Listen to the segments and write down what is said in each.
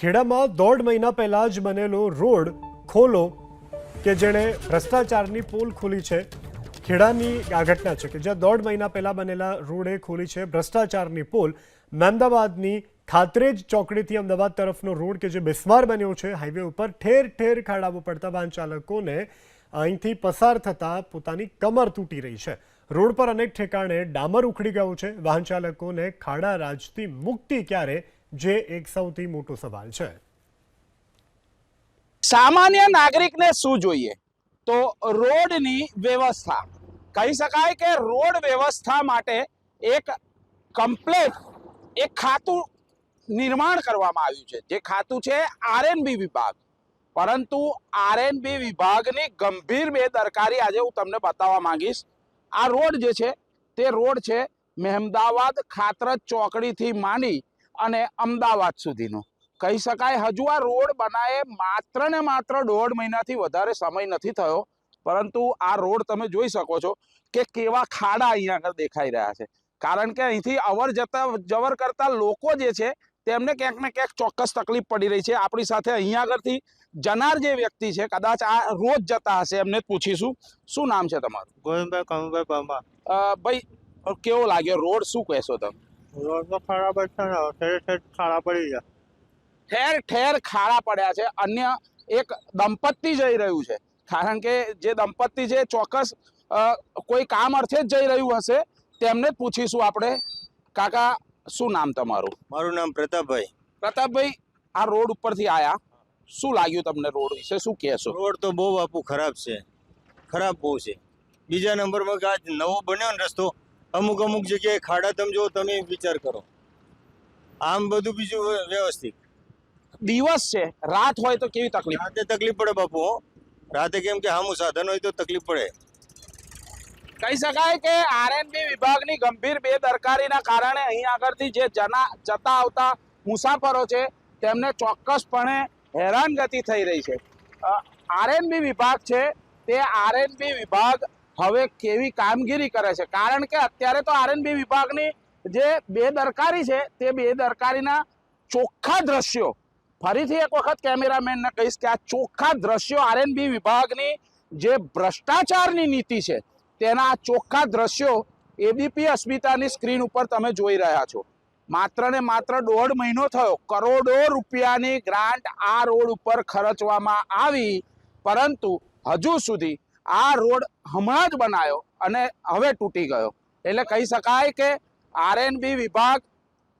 ખેડામાં દોઢ મહિના પહેલા જ બનેલો રોડ ખોલો કે જેણે ભ્રષ્ટાચારની પોલ ખોલી છે. ખેડાની આ ઘટના છે કે જ્યાં દોઢ મહિના પહેલા બનેલા રોડે ખોલી છે ભ્રષ્ટાચારની પોલ. મહેમદાબાદની ખાતરેજ ચોકડીથી અમદાવાદ તરફનો રોડ કે જે બિસ્માર બન્યો છે, હાઈવે ઉપર ઠેર ઠેર ખાડાઓ પડતા વાહન ચાલકોને અહીંથી પસાર થતાં પોતાની કમર તૂટી રહી છે. રોડ પર અનેક ઠેકાણે ડામર ઉખડી ગયું છે. વાહન ચાલકોને ખાડા રાજથી મુક્તિ ક્યારે જે એક સૌથી મોટો સવાલ છે. સામાન્ય નાગરિકને શું જોઈએ? તો રોડની વ્યવસ્થા. કહી શકાય કે રોડ વ્યવસ્થા માટે એક કમ્પ્લેટ, એક ખાતું નિર્માણ કરવામાં આવ્યું છે. જે ખાતું છે આરએનબી વિભાગ. પરંતુ આરએનબી વિભાગની ગંભીર બેદરકારી આજે હું તમને બતાવવા માંગીશ. આ રોડ જે છે, તે રોડ છે મહેમદાવાદ ખાતરજ ચોકડીથી માંડી અને અમદાવાદ સુધીનો. કહી શકાય હજુ આ રોડ બનાવે માત્ર ને માત્ર દોઢ મહિનાથી વધારે સમય નથી થયો પરંતુ આ રોડ તમે જોઈ શકો છો કે કેવા ખાડા અહીંયા આગળ દેખાઈ રહ્યા છે. કારણ કે અહીંથી અવર જતા જવર કરતા લોકો જે છે તેમને ક્યાંક ને ક્યાંક ચોક્કસ તકલીફ પડી રહી છે. આપણી સાથે અહીંયા આગળથી જનાર જે વ્યક્તિ છે કદાચ આ રોજ જતા હશે એમને પૂછીશું. શું નામ છે તમારું? ગોવિંદભાઈ કમુભાઈ ભાઈ કેવો લાગ્યો? રોડ શું કહેશો તમે? રોડ તો ખરાબ જ છે ને ઠેર ઠેર ખાડા પડી ગયા. ઠેર ઠેર ખાડા પડ્યા છે. અન્ય એક દંપતી જઈ રહ્યું છે. કારણ કે જે દંપતી છે ચોક્કસ કોઈ કામ અર્થે જ જઈ રહ્યું હશે. તેમને પૂછીશું આપણે. કાકા શું નામ તમારું? મારું નામ પ્રતાપભાઈ. પ્રતાપભાઈ આ રોડ ઉપરથી આયા. શું લાગ્યું તમને રોડ વિશે? શું કહેશો? રોડ તો બહુ બાપુ ખરાબ છે. ખરાબ બહુ છે. બીજા નંબરમાં આજ નવો બન્યો ને રસ્તો અમુક અમુક જગ્યાએ ખાડા તમે જો તમે વિચાર કરો. આમ બધું બીજું વ્યવસ્થિત. દિવસ છે. રાત હોય તો કેવી તકલીફ? રાતે તકલીફ પડે બાપુ રાતે કેમ કે હામું સાધન હોય તો તકલીફ પડે. કહી શકાય કે આરએનબી વિભાગની ગંભીર બેદરકારીના કારણે અહીં આગળથી જે જના જતા આવતા મુસાફરો છે તેમને ચોક્કસપણે હેરાનગતિ થઈ રહી છે. આરએનબી વિભાગ છે તે આરએનબી વિભાગ હવે કેવી કામગીરી કરે છે? કારણ કે અત્યારે તો આરએનબી વિભાગની જે બેદરકારી છે, તે બેદરકારીના ચોખ્ખા દ્રશ્યો. ફરીથી એક વખત કેમેરામેનને કહીશ કે આ ચોખ્ખા દ્રશ્યો આરએનબી વિભાગની જે ભ્રષ્ટાચારની નીતિ છે, તેના ચોખ્ખા દ્રશ્યો એબીપી અસ્મિતાની સ્ક્રીન ઉપર તમે જોઈ રહ્યા છો. માત્ર ને માત્ર દોઢ મહિનો થયો. કરોડો રૂપિયાની ગ્રાન્ટ આ રોડ ઉપર ખર્ચવામાં આવી, પરંતુ હજુ સુધી આ રોડ હમણાં જ બનાવ્યો અને હવે તૂટી ગયો. એટલે કહી શકાય કે આરએનબી વિભાગ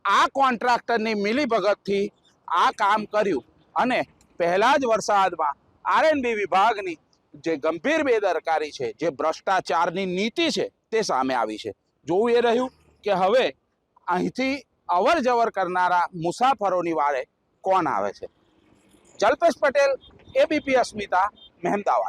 આ કોન્ટ્રાક્ટરની મિલીભગતથી આ કામ કર્યું. અને પહેલા જ વરસાદમાં આરએનબી વિભાગની જે ગંભીર બેદરકારી છે, જે ભ્રષ્ટાચારની નીતિ છે, તે સામે આવી છે. જોવું એ રહ્યું કે હવે અહીંથી અવર જવર કરનારા મુસાફરોની વારે કોણ આવે છે? જલ્પેશ પટેલ એબીપી અસ્મિતા, મહેમદાવાદ.